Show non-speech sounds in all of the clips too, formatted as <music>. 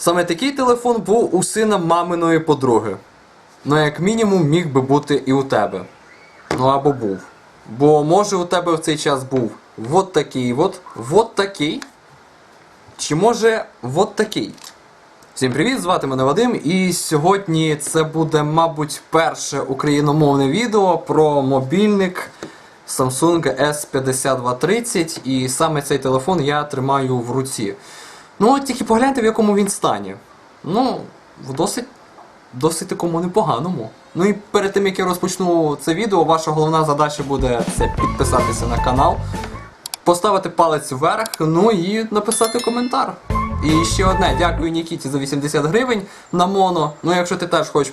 Саме такий телефон був у сина маминої подруги. Ну, як мінімум, міг би бути і у тебе. Ну або був. Бо може у тебе в цей час був вот такий от, вот такий. Чи може вот такий? Всім привіт, звати мене Вадим, і сьогодні це буде, мабуть, перше україномовне відео про мобільник Samsung S5230, і саме цей телефон я тримаю в руці. Ну, от тільки погляньте, в якому він стані. Ну, в досить, досить такому непоганому. Ну і перед тим як я розпочну це відео, ваша головна задача буде це підписатися на канал, поставити палець вверх, ну і написати коментар. І ще одне, дякую Нікіті за 80 гривень на моно. Ну, якщо ти теж хочеш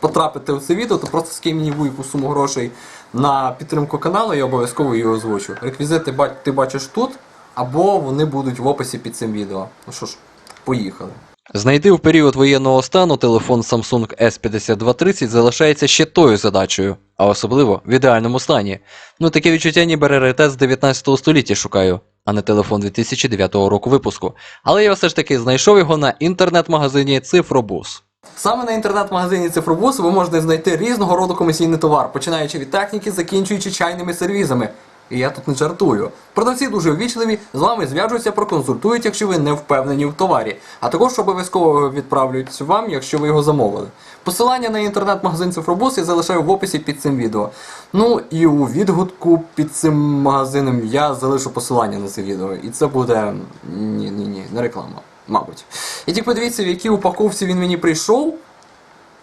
потрапити в це відео, то просто скинь мені будь-яку суму грошей на підтримку каналу, я обов'язково її озвучу. Реквізити ти бачиш тут, або вони будуть в описі під цим відео. Ну що ж, поїхали. Знайти в період воєнного стану телефон Samsung S5230 залишається ще тою задачею, а особливо в ідеальному стані. Ну таке відчуття ніби раритет з 19 століття шукаю, а не телефон 2009 року випуску. Але я все ж таки знайшов його на інтернет-магазині Цифробус. Саме на інтернет-магазині Цифробус ви можете знайти різного роду комісійний товар, починаючи від техніки, закінчуючи чайними сервізами. І я тут не жартую. Продавці дуже ввічливі, з вами зв'яжуться, проконсультують, якщо ви не впевнені в товарі. А також обов'язково відправлять вам, якщо ви його замовили. Посилання на інтернет-магазин Цифробус я залишаю в описі під цим відео. Ну і у відгуку під цим магазином я залишу посилання на це відео. І це буде. Ні, ні, ні, не реклама, мабуть. І тільки подивіться, в якій упаковці він мені прийшов.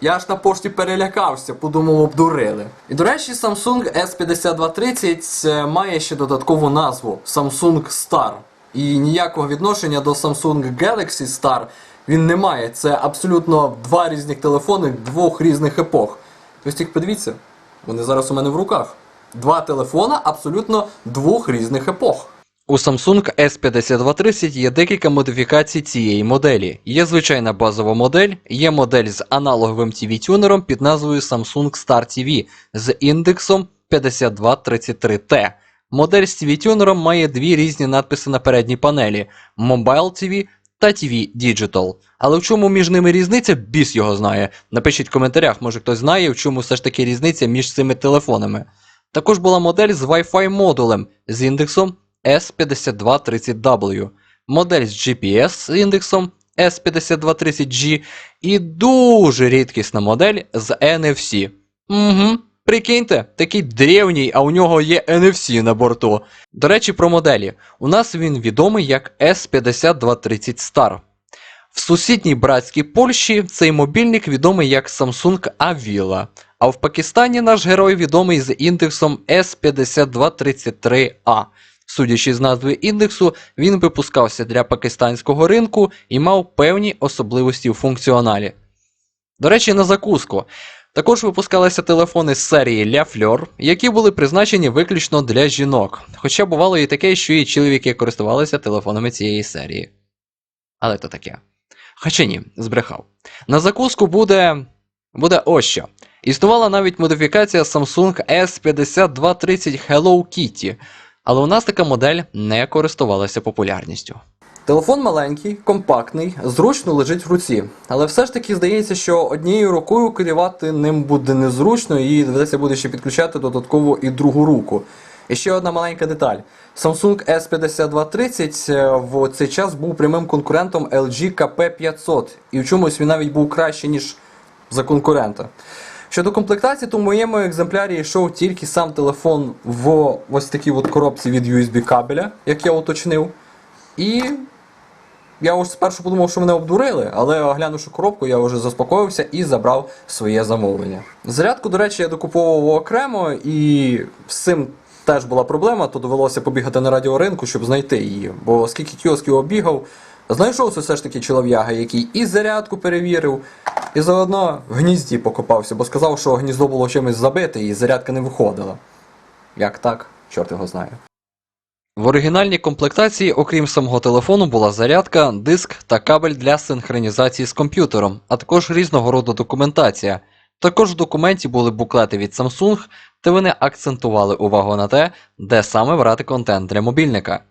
Я аж на пошті перелякався, подумав, обдурили. І до речі, Samsung S5230 е, має ще додаткову назву Samsung Star. І ніякого відношення до Samsung Galaxy Star він не має. Це абсолютно два різних телефони двох різних епох. Ось тільки подивіться, вони зараз у мене в руках. Два телефона абсолютно двох різних епох. У Samsung S5230 є декілька модифікацій цієї моделі. Є звичайна базова модель, є модель з аналоговим TV-тюнером під назвою Samsung Star TV з індексом 5233T. Модель з TV-тюнером має дві різні надписи на передній панелі: Mobile TV та TV Digital. Але в чому між ними різниця, біс його знає. Напишіть в коментарях, може хтось знає, в чому все ж таки різниця між цими телефонами. Також була модель з Wi-Fi модулем з індексом S5230W, модель з GPS з індексом S5230G і дуже рідкісна модель з NFC. Угу. Прикиньте, такий древній, а у нього є NFC на борту. До речі, про моделі. У нас він відомий як S5230 Star. В сусідній братській Польщі цей мобільник відомий як Samsung Avila, а в Пакистані наш герой відомий з індексом S5233A. Судячи з назви індексу, він випускався для пакистанського ринку і мав певні особливості в функціоналі. До речі, на закуску. Також випускалися телефони з серії La Fleur, які були призначені виключно для жінок. Хоча бувало і таке, що і чоловіки користувалися телефонами цієї серії. Але то таке. Хоча ні, збрехав. На закуску буде. буде ось що. Існувала навіть модифікація Samsung S5230 Hello Kitty, але у нас така модель не користувалася популярністю. Телефон маленький, компактний, зручно лежить в руці. Але все ж таки здається, що однією рукою керувати ним буде незручно і доведеться буде ще підключати додатково і другу руку. І ще одна маленька деталь. Samsung S5230 е, в цей час був прямим конкурентом LG KP500. І в чомусь він навіть був краще, ніж за конкурента. Щодо комплектації, то в моєму екземплярі йшов тільки сам телефон в ось такій от коробці від USB кабеля, як я уточнив. І я ось спершу подумав, що мене обдурили, але оглянувши коробку, я вже заспокоївся і забрав своє замовлення. Зарядку, до речі, я докуповував окремо, і з цим теж була проблема, то довелося побігати на радіоринку, щоб знайти її. Бо скільки кіосків обігав, знайшовся все ж таки чолов'яга, який і зарядку перевірив, і заодно в гнізді покопався, бо сказав, що гніздо було чимось забите і зарядка не виходила. Як так? Чорт його знає. В оригінальній комплектації, окрім самого телефону, була зарядка, диск та кабель для синхронізації з комп'ютером, а також різного роду документація. Також в документі були буклети від Samsung, де вони акцентували увагу на те, де саме брати контент для мобільника.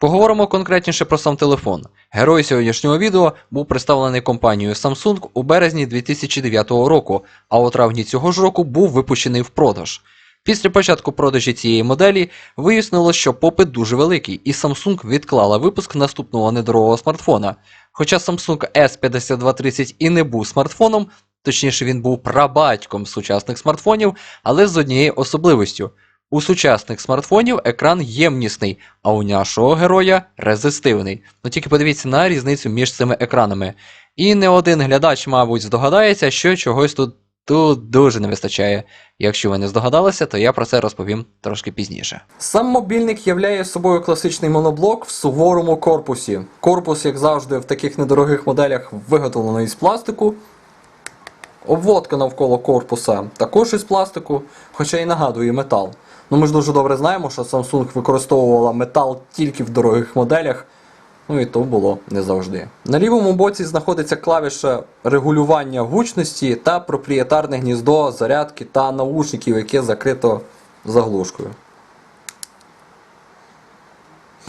Поговоримо конкретніше про сам телефон. Герой сьогоднішнього відео був представлений компанією Samsung у березні 2009 року, а у травні цього ж року був випущений в продаж. Після початку продажі цієї моделі вияснилось, що попит дуже великий, і Samsung відклала випуск наступного недорогого смартфона. Хоча Samsung S5230 і не був смартфоном, точніше він був прабатьком сучасних смартфонів, але з однією особливістю. У сучасних смартфонів екран ємнісний, а у нашого героя резистивний. Ну тільки подивіться на різницю між цими екранами. І не один глядач, мабуть, здогадається, що чогось тут, тут дуже не вистачає. Якщо ви не здогадалися, то я про це розповім трошки пізніше. Сам мобільник являє собою класичний моноблок в суворому корпусі. Корпус, як завжди, в таких недорогих моделях виготовлено із пластику. Обводка навколо корпуса також із пластику, хоча й нагадує метал. Ну ми ж дуже добре знаємо, що Samsung використовувала метал тільки в дорогих моделях. Ну і то було не завжди. На лівому боці знаходиться клавіша регулювання гучності та проприєтарне гніздо зарядки та наушників, яке закрито заглушкою.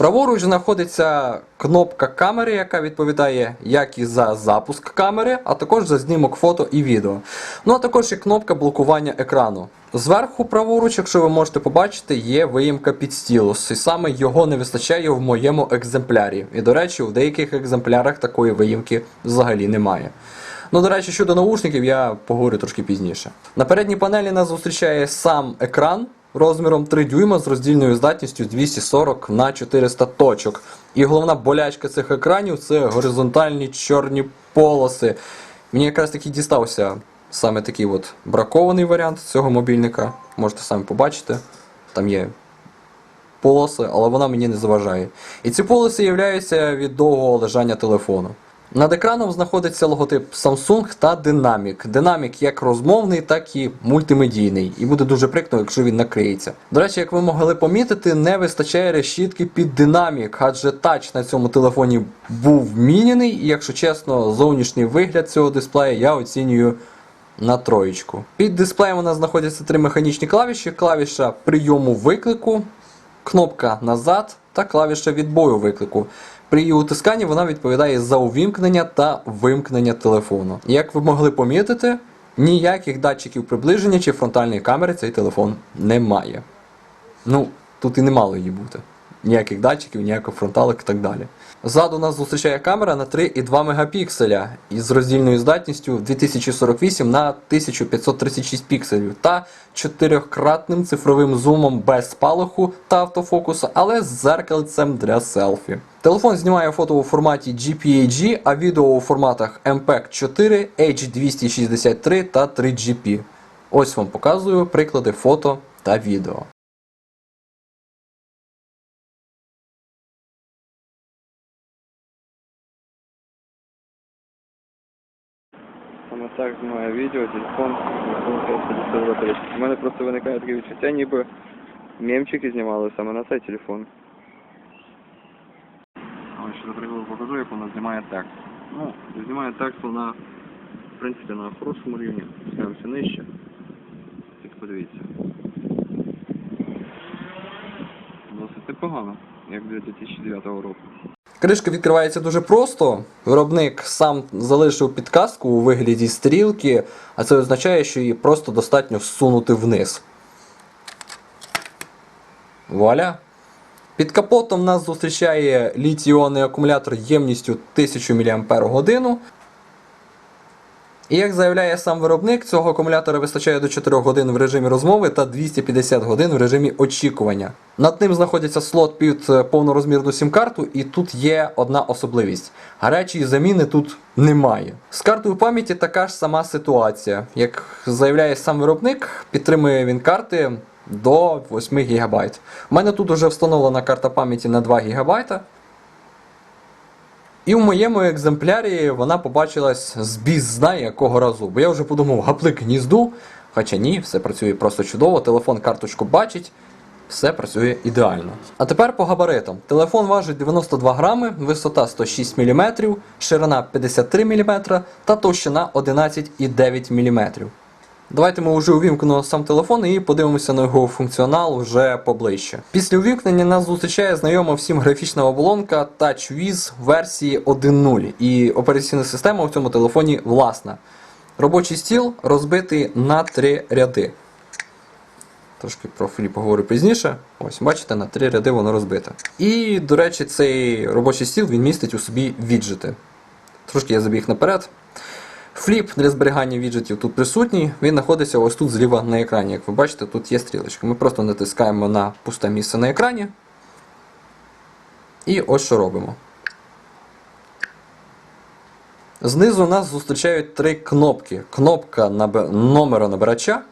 Праворуч знаходиться кнопка камери, яка відповідає як і за запуск камери, а також за знімок фото і відео. Ну а також є кнопка блокування екрану. Зверху праворуч, якщо ви можете побачити, є виїмка під стілус, і саме його не вистачає в моєму екземплярі. І до речі, в деяких екземплярах такої виїмки взагалі немає. Ну, до речі, щодо наушників, я поговорю трошки пізніше. На передній панелі нас зустрічає сам екран розміром 3 дюйма з роздільною здатністю 240 на 400 точок. І головна болячка цих екранів це горизонтальні чорні полоси. Мені якраз таки дістався саме такий от бракований варіант цього мобільника. Можете самі побачити. Там є полоси, але вона мені не заважає. І ці полоси являються від довгого лежання телефону. Над екраном знаходиться логотип Samsung та Dynamic. Dynamic як розмовний, так і мультимедійний. І буде дуже прикро, якщо він накриється. До речі, як ви могли помітити, не вистачає решітки під Dynamic, адже тач на цьому телефоні був міняний, і якщо чесно, зовнішній вигляд цього дисплея я оцінюю на троєчку. Під дисплеєм у нас знаходяться три механічні клавіші: клавіша прийому виклику, кнопка назад та клавіша відбою виклику. При її утисканні вона відповідає за увімкнення та вимкнення телефону. Як ви могли помітити, ніяких датчиків приближення чи фронтальної камери цей телефон не має. Ну, тут і не мало її бути. Ніяких датчиків, ніяких фронталок і так далі. Ззаду нас зустрічає камера на 3,2 мегапікселя із роздільною здатністю 2048 на 1536 пікселів та чотирьохкратним цифровим зумом без спалаху та автофокусу, але з зеркальцем для селфі. Телефон знімає фото у форматі GPAG, а відео у форматах MPEG 4, H263 та 3GP. Ось вам показую приклади фото та відео. Так знімає відео, телефон, У мене просто виникає таке відчуття, ніби мемчики знімали саме на цей телефон. Ось ще, наприклад, покажу, як вона знімає текст. Ну, знімає текст вона, в принципі, на хорошому рівні. Спускаємося нижче. Тільки подивіться. Досить непогано, як для 2009 року. Кришка відкривається дуже просто. Виробник сам залишив підказку у вигляді стрілки, а це означає, що її просто достатньо всунути вниз. Вуаля! Під капотом нас зустрічає літій-іонний акумулятор ємністю 1000 мАч. І як заявляє сам виробник, цього акумулятора вистачає до 4 годин в режимі розмови та 250 годин в режимі очікування. Над ним знаходиться слот під е, повнорозмірну сім-карту, і тут є одна особливість: гарячої заміни тут немає. З картою пам'яті така ж сама ситуація. Як заявляє сам виробник, підтримує він карти до 8 ГБ. У мене тут вже встановлена карта пам'яті на 2 ГБ. І в моєму екземплярі вона побачилась з біз знає якого разу. Бо я вже подумав, гаплик гнізду. Хоча ні, все працює просто чудово, телефон карточку бачить, все працює ідеально. А тепер по габаритам. Телефон важить 92 грами, висота 106 мм, ширина 53 мм та товщина 11,9 мм. Давайте ми вже увімкнемо сам телефон і подивимося на його функціонал вже поближче. Після увімкнення нас зустрічає знайома всім графічна оболонка TouchWiz версії 1.0 і операційна система в цьому телефоні власна. Робочий стіл розбитий на три ряди. Трошки про фліп поговорю пізніше. Ось, бачите, на три ряди воно розбите. І, до речі, цей робочий стіл він містить у собі віджити. Трошки я забіг наперед. Фліп для зберігання віджитів тут присутній, він знаходиться ось тут зліва на екрані. Як ви бачите, тут є стрілочка. Ми просто натискаємо на пусте місце на екрані. І ось що робимо. Знизу нас зустрічають три кнопки: кнопка номера набирача,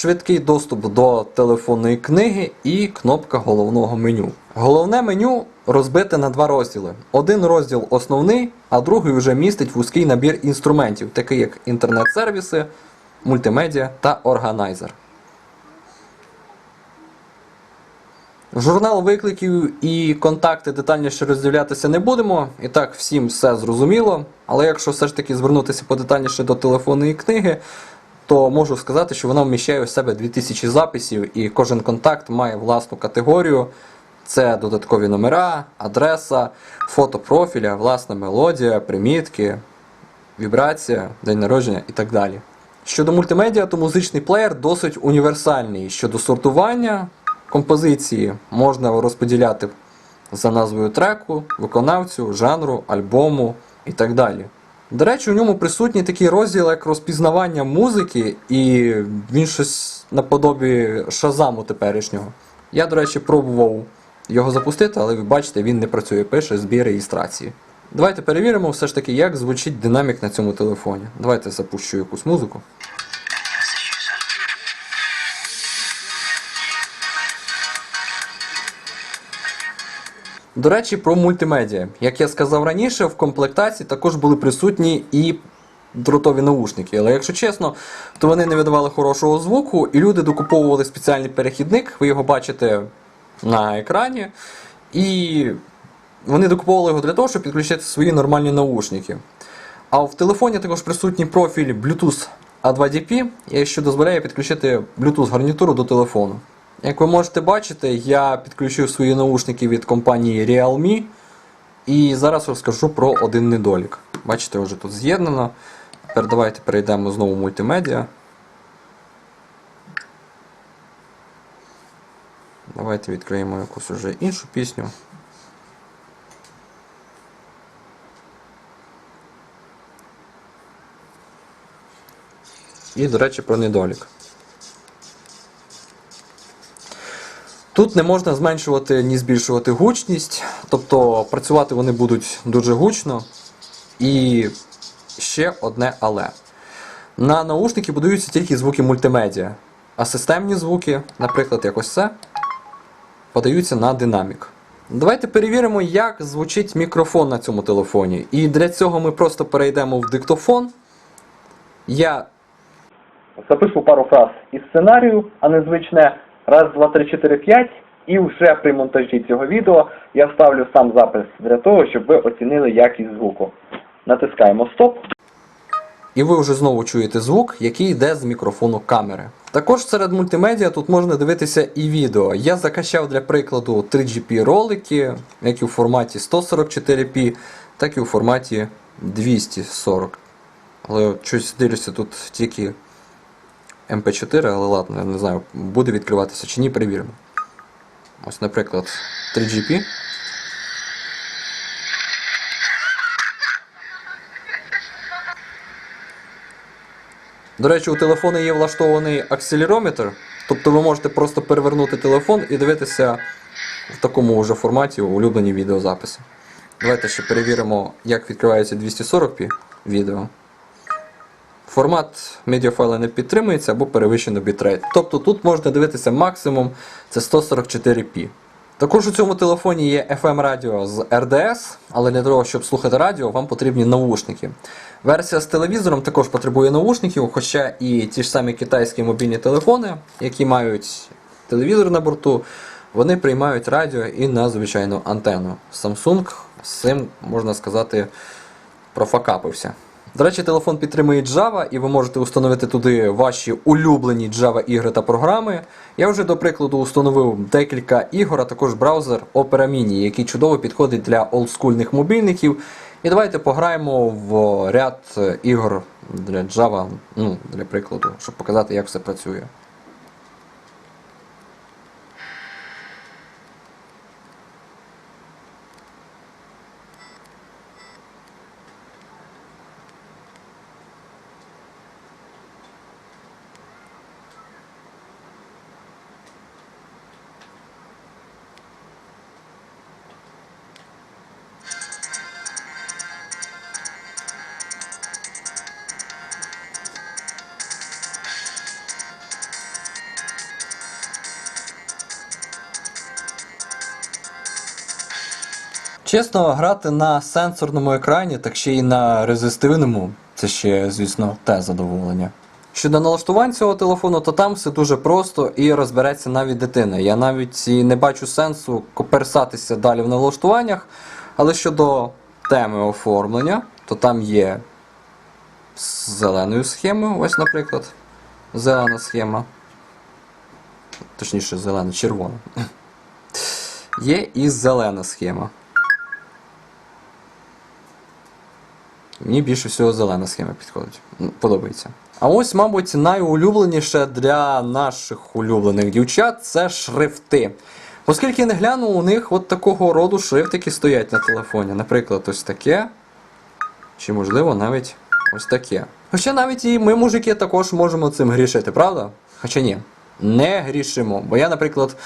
швидкий доступ до телефонної книги і кнопка головного меню. Головне меню розбите на два розділи. Один розділ основний, а другий вже містить вузький набір інструментів, такий як інтернет-сервіси, мультимедіа та органайзер. Журнал викликів і контакти детальніше розділятися не будемо. І так всім все зрозуміло. Але якщо все ж таки звернутися подетальніше до телефонної книги, то можу сказати, що вона вміщає у себе 2000 записів, і кожен контакт має власну категорію. Це додаткові номера, адреса, фото профіля, власна мелодія, примітки, вібрація, день народження і так далі. Щодо мультимедіа, то музичний плеєр досить універсальний. Щодо сортування композиції можна розподіляти за назвою треку, виконавцю, жанру, альбому і так далі. До речі, у ньому присутній такий розділ, як розпізнавання музики, і він щось наподобі шазаму теперішнього. Я, до речі, пробував його запустити, але ви бачите, він не працює, пише збір реєстрації. Давайте перевіримо все ж таки, як звучить динамік на цьому телефоні. Давайте запущу якусь музику. До речі, про мультимедіа. Як я сказав раніше, в комплектації також були присутні і дротові наушники. Але якщо чесно, то вони не видавали хорошого звуку, і люди докуповували спеціальний перехідник, ви його бачите на екрані. І вони докуповували його для того, щоб підключити свої нормальні наушники. А в телефоні також присутній профіль Bluetooth A2DP, що дозволяє підключити Bluetooth гарнітуру до телефону. Як ви можете бачити, я підключив свої наушники від компанії Realme. І зараз розкажу про один недолік. Бачите, вже тут з'єднано. Тепер давайте перейдемо знову в мультимедіа. Давайте відкриємо якусь уже іншу пісню. І, до речі, про недолік. Тут не можна зменшувати ні збільшувати гучність, тобто працювати вони будуть дуже гучно. І ще одне але. На наушники будуються тільки звуки мультимедіа, а системні звуки, наприклад, як ось це, подаються на динамік. Давайте перевіримо, як звучить мікрофон на цьому телефоні. І для цього ми просто перейдемо в диктофон. Я запишу пару фраз із сценарію, а не звичне раз, два, три, чотири, п'ять. І вже при монтажі цього відео я вставлю сам запис для того, щоб ви оцінили якість звуку. Натискаємо стоп. І ви вже знову чуєте звук, який йде з мікрофону камери. Також серед мультимедіа тут можна дивитися і відео. Я закачав для прикладу 3GP ролики, як і у форматі 144p, так і у форматі 240. Але щось дивлюся тут тільки MP4, але ладно, я не знаю, буде відкриватися чи ні, перевіримо. Ось, наприклад, 3GP. До речі, у телефону є влаштований акселерометр, тобто ви можете просто перевернути телефон і дивитися в такому вже форматі улюблені відеозаписи. Давайте ще перевіримо, як відкривається 240p відео. Формат медіафайла не підтримується або перевищено бітрейт. Тобто тут можна дивитися максимум це 144p. Також у цьому телефоні є FM радіо з RDS, але для того, щоб слухати радіо, вам потрібні наушники. Версія з телевізором також потребує наушників, хоча і ті ж самі китайські мобільні телефони, які мають телевізор на борту, вони приймають радіо і на звичайну антенну. Samsung з цим, можна сказати, профакапився. До речі, телефон підтримує Java, і ви можете установити туди ваші улюблені Java ігри та програми. Я вже до прикладу установив декілька ігор, а також браузер Opera Mini, який чудово підходить для олдскульних мобільників. І давайте пограємо в ряд ігор для Java, ну, для прикладу, щоб показати, як все працює. Чесно, грати на сенсорному екрані, так ще й на резистивному, це ще, звісно, те задоволення. Щодо налаштувань цього телефону, то там все дуже просто і розбереться навіть дитина. Я навіть і не бачу сенсу коперсатися далі в налаштуваннях, але щодо теми оформлення, то там є з зеленою схемою, ось, наприклад, зелена схема. Точніше, зелена, червона. <laughs> Є і зелена схема. Мені більше всього зелена схема підходить. Подобається. А ось, мабуть, найулюбленіше для наших улюблених дівчат це шрифти. Оскільки я не гляну, у них от такого роду шрифтики стоять на телефоні. Наприклад, ось таке. Чи можливо навіть ось таке. Хоча навіть і ми, мужики, також можемо цим грішити, правда? Хоча ні, не грішимо. Бо я, наприклад,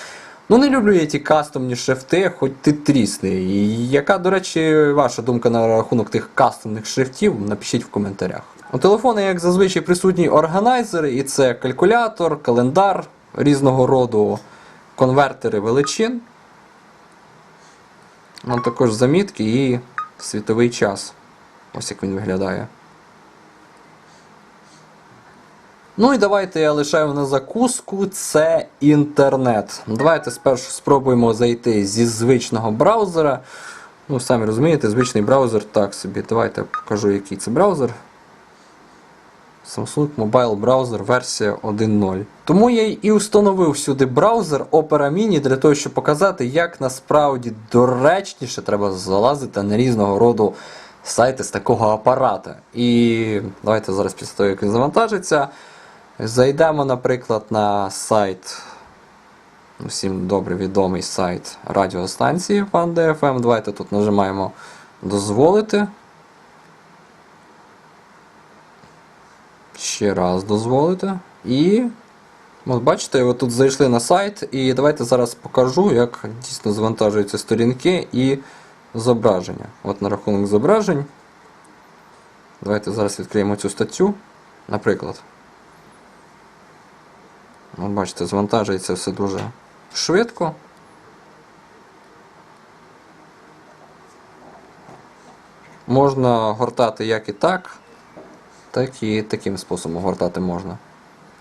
ну не люблю я ті кастомні шрифти, хоч ти трісни. І яка, до речі, ваша думка на рахунок тих кастомних шрифтів, напишіть в коментарях. У телефону, як зазвичай, присутній органайзер, і це калькулятор, календар різного роду, конвертери величин. Нам також замітки і світовий час. Ось як він виглядає. Ну і давайте я лишаю на закуску це інтернет. Давайте спершу спробуємо зайти зі звичного браузера. Ну, самі розумієте, звичний браузер так собі. Давайте покажу, який це браузер. Samsung Mobile Browser версія 1.0. Тому я і установив сюди браузер Opera Mini для того, щоб показати, як насправді доречніше треба залазити на різного роду сайти з такого апарата. І давайте зараз після того, як він завантажиться, зайдемо, наприклад, на сайт. Всім добре відомий сайт радіостанції FanDFM. Давайте тут нажимаємо дозволити. Ще раз дозволити. І. От бачите, ви тут зайшли на сайт, і давайте зараз покажу, як дійсно завантажуються сторінки і зображення. От на рахунок зображень. Давайте зараз відкриємо цю статтю. Наприклад. От бачите, завантажується все дуже швидко. Можна гортати як і так, так і таким способом гортати можна.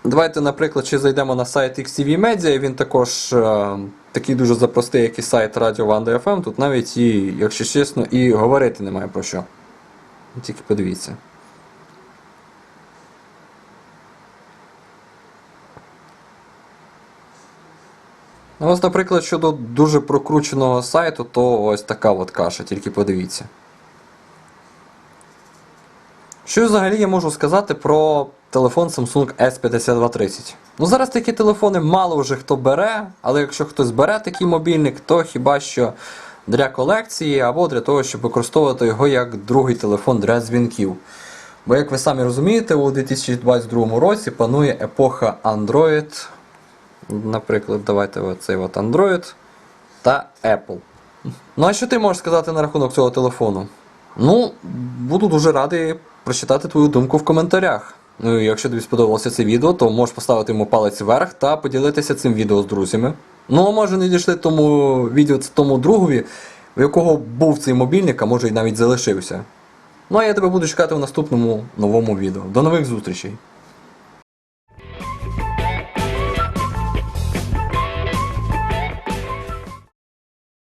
Давайте, наприклад, ще зайдемо на сайт XTV Media, він також е, такий дуже запростий, як і сайт Radio Vanda FM. Тут навіть і, якщо чесно, і говорити немає про що. Тільки подивіться. Ось, наприклад, щодо дуже прокрученого сайту, то ось така от каша, тільки подивіться. Що взагалі я можу сказати про телефон Samsung S5230? Ну зараз такі телефони мало вже хто бере, але якщо хтось бере такий мобільник, то хіба що для колекції або для того, щоб використовувати його як другий телефон для дзвінків. Бо, як ви самі розумієте, у 2022 році панує епоха Android. Наприклад, давайте оцей от Android та Apple. Ну а що ти можеш сказати на рахунок цього телефону? Ну, буду дуже радий прочитати твою думку в коментарях. Ну і якщо тобі сподобалося це відео, то можеш поставити йому палець вверх та поділитися цим відео з друзями. Ну, а може не дійшли тому відео тому другові, у якого був цей мобільник, а може і навіть залишився. Ну а я тебе буду чекати в наступному новому відео. До нових зустрічей!